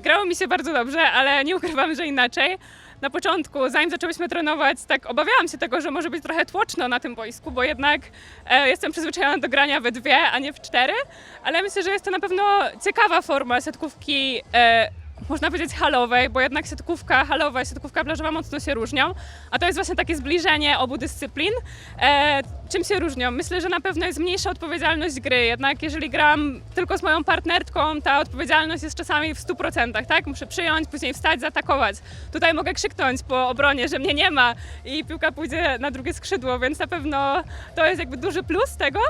Grało mi się bardzo dobrze, ale nie ukrywam, że inaczej. Na początku, zanim zaczęłyśmy trenować, tak obawiałam się tego, że może być trochę tłoczno na tym boisku, bo jednak e, jestem przyzwyczajona do grania we dwie, a nie w cztery, ale myślę, że jest to na pewno ciekawa forma siatkówki, e, można powiedzieć halowej, bo jednak siatkówka halowa i siatkówka plażowa mocno się różnią, a to jest właśnie takie zbliżenie obu dyscyplin. E, czym się różnią? Myślę, że na pewno jest mniejsza odpowiedzialność gry, jednak jeżeli gram tylko z moją partnerką, ta odpowiedzialność jest czasami w 100%, tak? Muszę przyjąć, później wstać, zaatakować. Tutaj mogę krzyknąć po obronie, że mnie nie ma i piłka pójdzie na drugie skrzydło, więc na pewno to jest jakby duży plus tego.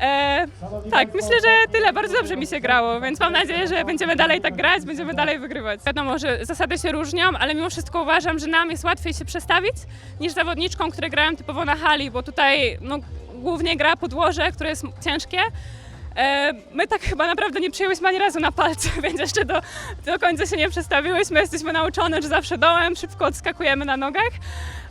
E, tak, myślę, że tyle. Bardzo dobrze mi się grało, więc mam nadzieję, że będziemy dalej tak grać, będziemy dalej wygrywać. Wiadomo, że zasady się różnią, ale mimo wszystko uważam, że nam jest łatwiej się przestawić niż zawodniczkom, które grają typowo na hali, bo tutaj no, głównie gra podłoże, które jest ciężkie. E, My tak chyba naprawdę nie przyjęłyśmy ani razu na palce, więc jeszcze do, do końca się nie przestawiłyśmy. Jesteśmy nauczone, że zawsze dołem, szybko odskakujemy na nogach.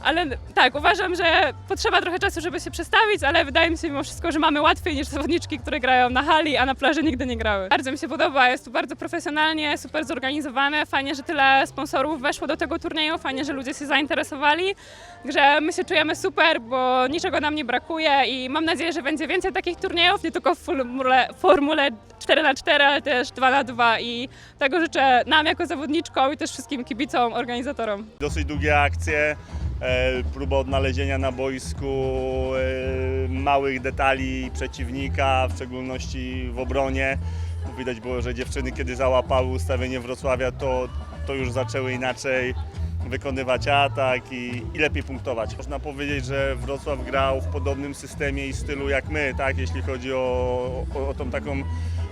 Ale tak, uważam, że potrzeba trochę czasu, żeby się przestawić, ale wydaje mi się mimo wszystko, że mamy łatwiej niż zawodniczki, które grają na hali, a na plaży nigdy nie grały. Bardzo mi się podoba, jest tu bardzo profesjonalnie, super zorganizowane. Fajnie, że tyle sponsorów weszło do tego turnieju, fajnie, że ludzie się zainteresowali. Także my się czujemy super, bo niczego nam nie brakuje i mam nadzieję, że będzie więcej takich turniejów, nie tylko w formule, formule 4x4, ale też 2x2 i tego życzę nam jako zawodniczkom i też wszystkim kibicom, organizatorom. Dosyć długie akcje, próba odnalezienia na boisku e, małych detali przeciwnika, w szczególności w obronie. Widać było, że dziewczyny, kiedy załapały ustawienie Wrocławia, to, to już zaczęły inaczej wykonywać atak i, i lepiej punktować. Można powiedzieć, że Wrocław grał w podobnym systemie i stylu jak my, tak, jeśli chodzi o, o, o tą taką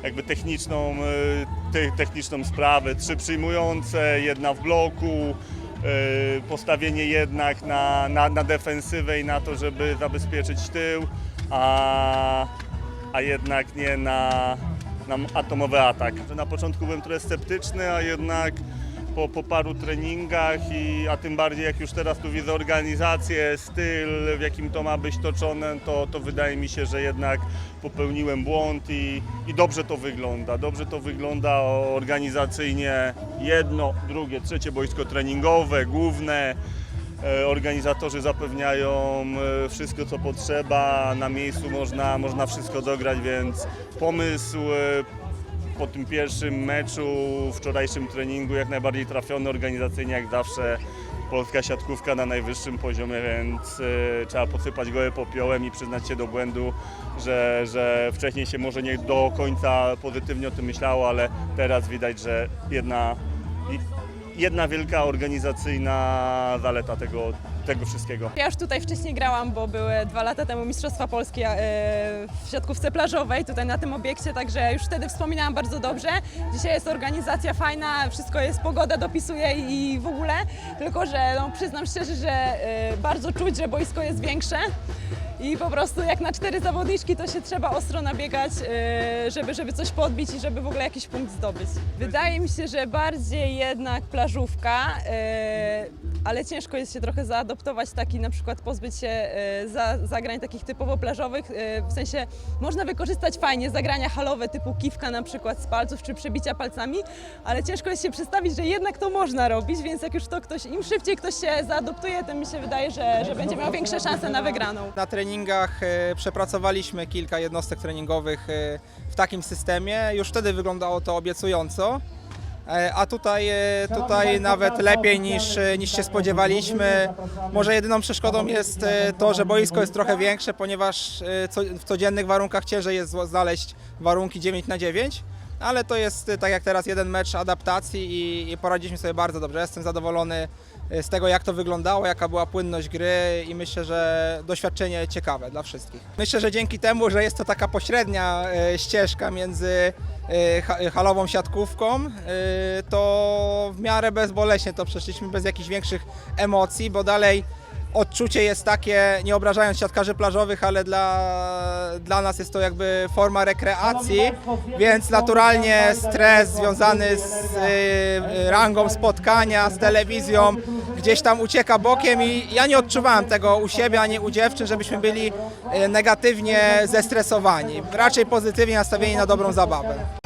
jakby techniczną, e, te, techniczną sprawę. Trzy przyjmujące, jedna w bloku, e, postawienie jednak na, na, na defensywę i na to, żeby zabezpieczyć tył, a, a jednak nie na, na atomowy atak. Na początku byłem trochę sceptyczny, a jednak po, po paru treningach, i, a tym bardziej jak już teraz tu widzę organizację, styl, w jakim to ma być toczone, to, to wydaje mi się, że jednak popełniłem błąd i, i dobrze to wygląda. Dobrze to wygląda organizacyjnie. Jedno, drugie, trzecie boisko treningowe, główne. E, Organizatorzy zapewniają e, wszystko, co potrzeba. Na miejscu można, można wszystko dograć, więc pomysł e, po tym pierwszym meczu, wczorajszym treningu jak najbardziej trafiony organizacyjnie jak zawsze. Polska siatkówka na najwyższym poziomie, więc e, trzeba posypać gołe popiołem i przyznać się do błędu, że, że wcześniej się może nie do końca pozytywnie o tym myślało, ale teraz widać, że jedna, jedna wielka organizacyjna zaleta tego, tego wszystkiego. Ja już tutaj wcześniej grałam, bo były dwa lata temu Mistrzostwa Polskie e, w siatkówce plażowej, tutaj na tym obiekcie, także już wtedy wspominałam bardzo dobrze. Dzisiaj jest organizacja fajna, wszystko jest, pogoda dopisuje i w ogóle, tylko że no, przyznam szczerze, że e, bardzo czuć, że boisko jest większe. I po prostu jak na cztery zawodniczki to się trzeba ostro nabiegać, e, żeby, żeby coś podbić i żeby w ogóle jakiś punkt zdobyć. Wydaje mi się, że bardziej jednak plażówka, e, ale ciężko jest się trochę zaadoptować taki, na przykład pozbyć się e, za, zagrań takich typowo plażowych, w sensie można wykorzystać fajnie zagrania halowe typu kiwka na przykład z palców czy przebicia palcami, ale ciężko jest się przedstawić, że jednak to można robić, więc jak już to ktoś, im szybciej ktoś się zaadoptuje, tym mi się wydaje, że, że będzie miał większe szanse na wygraną. Na treningach e, przepracowaliśmy kilka jednostek treningowych e, w takim systemie. Już wtedy wyglądało to obiecująco. E, A tutaj, tutaj nawet lepiej niż, niż się spodziewaliśmy. Może jedyną przeszkodą jest to, że boisko jest trochę większe, ponieważ w codziennych warunkach ciężej jest znaleźć warunki 9 na 9 ale to jest e, tak jak teraz jeden mecz adaptacji i, i poradziliśmy sobie bardzo dobrze. Jestem zadowolony e, z tego, jak to wyglądało, jaka była płynność gry i myślę, że doświadczenie ciekawe dla wszystkich. Myślę, że dzięki temu, że jest to taka pośrednia e, ścieżka między ha- halową siatkówką, to w miarę bezboleśnie to przeszliśmy bez jakichś większych emocji, bo dalej odczucie jest takie, nie obrażając siatkarzy plażowych, ale dla, dla nas jest to jakby forma rekreacji, więc naturalnie stres związany z y, rangą spotkania, z telewizją gdzieś tam ucieka bokiem i ja nie odczuwałem tego u siebie ani u dziewczyn, żebyśmy byli y, negatywnie zestresowani, raczej pozytywnie nastawieni na dobrą zabawę.